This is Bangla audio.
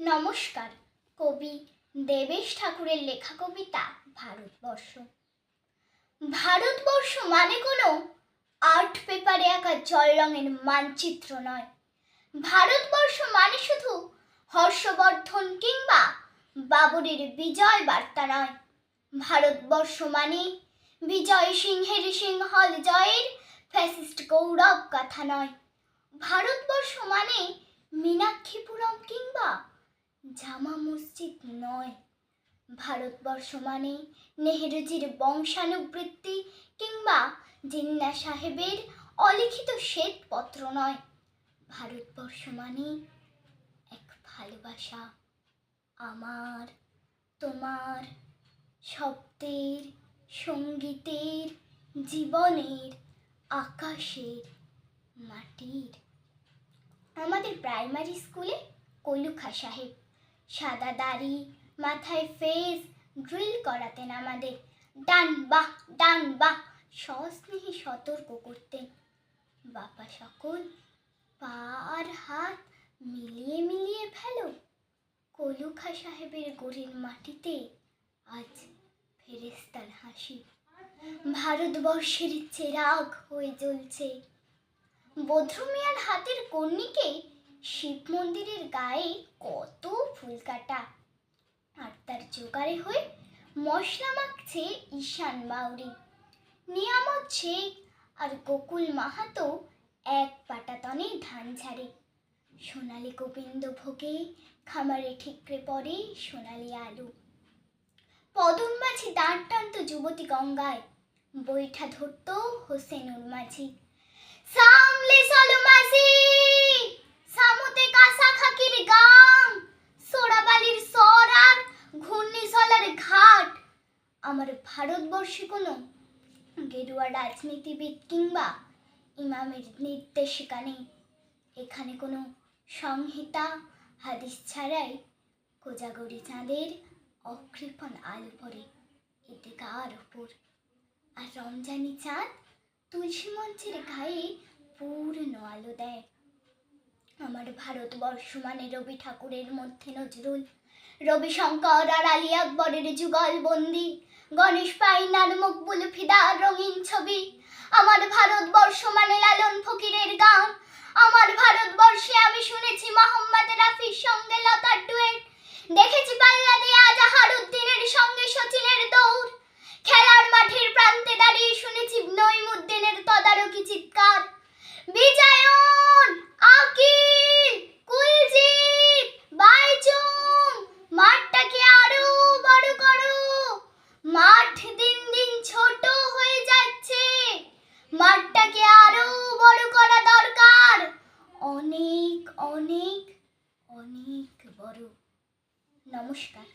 নমস্কার। কবি দেবেশ ঠাকুরের লেখা কবিতা ভারতবর্ষ। ভারতবর্ষ মানে কোনো? আর্ট পেপারে আঁকা জল রঙের মানচিত্র নয়। ভারতবর্ষ মানে শুধু হর্ষবর্ধন কিংবা বাবরের বিজয় বার্তা নয়। ভারতবর্ষ মানে বিজয় সিংহের সিংহল জয়ের ফ্যাসিস্ট গৌরব কথা নয়। ভারতবর্ষ মানে মীনাক্ষীপুরম কিংবা জামা মসজিদ নয়। ভারতবর্ষ মানে নেহেরুজির বংশানুবৃত্তি কিংবা জিন্না সাহেবের অলিখিত শ্বেতপত্র নয়। ভারতবর্ষ মানে এক ভালোবাসা। আমার, তোমার, শব্দের, সঙ্গীতের, জীবনের, আকাশের, মাটির। আমাদের প্রাইমারি স্কুলে কলুখা সাহেব। সাদা দাড়ি, মাথায় ফেস ড্রিল করাতেন আমাদের। ডান বাহ ডান বাহ, সস্নেহে সতর্ক করতেন। বাবা সকল পা আর হাত মিলিয়ে মিলিয়ে ফেলো। কলুখা সাহেবের গোড়ের মাটিতে আজ ফেরেস্তার হাসি। ভারতবর্ষের চেরাগ হয়ে জ্বলছে। বদ্রমিয়ার হাতের কর্ণিকে শিব মন্দিরের গায়ে কত ফুল কাটা। আর তার জোগাড়ে হয়ে মশলা মাখছে ঈশান বাউরি। নিয়ামত শেখ আর গোকুল মাহাতো এক পাটাতনে ধান ঝাড়ে। সোনালি গোবিন্দ ভোগে খামারে ঠিকরে পড়ে সোনালি আলু। পদন মাঝি দাঁড় টানত যুবতী গঙ্গায়, বৈঠা ধরত হোসেনুর মাঝি। সামলে চলো মাঝি! আমার ভারতবর্ষে কোনো গেরুয়া রাজনীতিবিদ কিংবা ইমামের নির্দেশিকা নেই। এখানে কোনো সংহিতা, হাদিস ছাড়াই কোজাগরি চাঁদের অকৃপণ আলো পড়ে এতে গার ওপর আর রমজানি চাঁদ তুলসী মঞ্চের গায়ে পূর্ণ আলো দেয়। আমার ভারতবর্ষ মানে রবি ঠাকুরের মধ্যে নজরুল রবি শঙ্কর আর আলী আকবরের যুগল বন্দি গণেশ পাইনার মকবুল ফিদার রঙিন ছবি। আমার ভারতবর্ষ মানে লালন ফকিরের গান। আমার ভারতবর্ষে আমি শুনেছি মোহাম্মদ রাফির সঙ্গে লতার ডুয়েট দেখেছি পাল্লা দিয়ে আজাহার উদ্দিনের সঙ্গে সচিনের দৌড়। খেলার মাঠের প্রান্তে দাঁড়িয়ে শুনেছি নইমুদ্দিনের তদারকি চিৎকার। বিজয়ন অনেক অনেক বড়। নমস্কার।